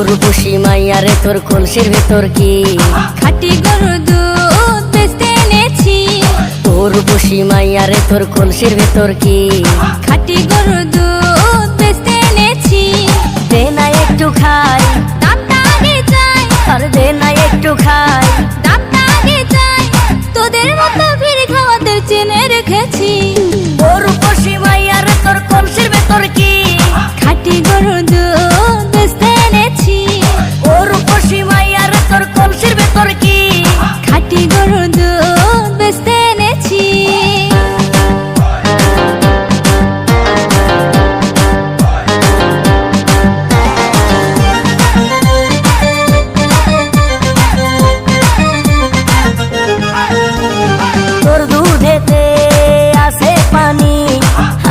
উর্বশী মাইয়ারে তোর কলসির ভেতর কি? খাটি গরুর দুধ বেচতে এনেছি। উর্বশী মাইয়ারে তোর কলসির ভেতর কি? খাটি গরুর দুধ বেচতে এনেছি। দে না একটু খাই। দামটা আগে আর দে না একটু খাই। দামটা আগে তোদের মতো ভিড় খাওয়াতে চেনে রেখেছি।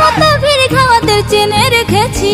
মতো ভিড় খাওয়াদের চেনে রেখেছি।